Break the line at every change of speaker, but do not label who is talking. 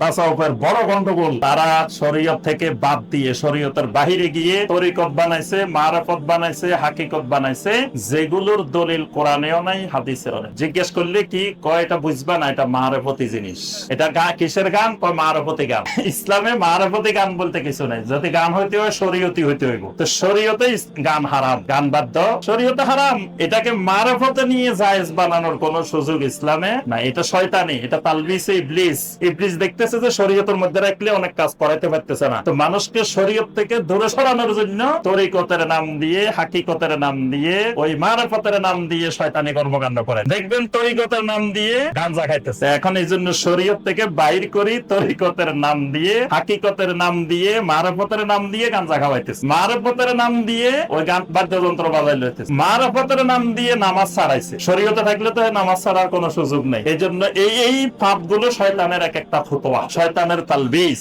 তাসাউফের বড় গন্ডগোল। তারা শরীয়ত থেকে বাদ দিয়ে শরীয়তের বাহিরে গিয়ে তরিকত বানাইছে, মারাফত বানাইছে, হাকিকত বানাইছে, যেগুলোর দলিল কোরআনেও নাই হাদিসেও নাই। জিজ্ঞেস করলে কি, কয় এটা বুঝবা না, এটা মারাফতি জিনিস। এটা গা- কিসের গান? কয় মারাফতি গান। ইসলামে মারাফতি গান বলতে কিছু নাই। যদি গান হইতে হয় শরীয়তি হইতে হইব। তো শরীয়তে গান হারাম। গান বাদ্য শরীয়তে হারাম। এটাকে মারাফতে নিয়ে জায়েজ বানানোর কোন সুযোগ ইসলামে না এটা শয়তানি, এটা তালবিস ইবলিস। ইবলিস দেখতেছে যে শরীয়তের মধ্যে রাখলে অনেক কাজ করাইতে পারতেছে না। তো মানুষকে শরীয়ত থেকে দূরে সরানোর জন্য তরিকতের নাম দিয়ে, হাকিকতের নাম দিয়ে, ওই মারাফতের নাম দিয়ে শয়তানি কর্মকাণ্ড করে দেখবেন তরিকতের নাম দিয়ে গাঞ্জা খাইতেছে। এখন এই জন্য শরীয়ত থেকে বাইর করি তরিকতের নাম দিয়ে, হাকিকতের নাম দিয়ে, মারাফতের নাম দিয়ে গাঞ্জা খাওয়াইতেছে। মারাফতের নাম দিয়ে ওই গান বাদ্যযন্ত্র বাজাই লইতেছে। মারাফতের নাম দিয়ে নামাজ ছাড়াইছে। শরীয়তে থাকলে তো নামাজ ছাড়ার কোনো সুযোগ নেই। এই জন্য এই এই পাপগুলো শয়তানের এক একটা ফতোয়া। শয়তানের তালবিস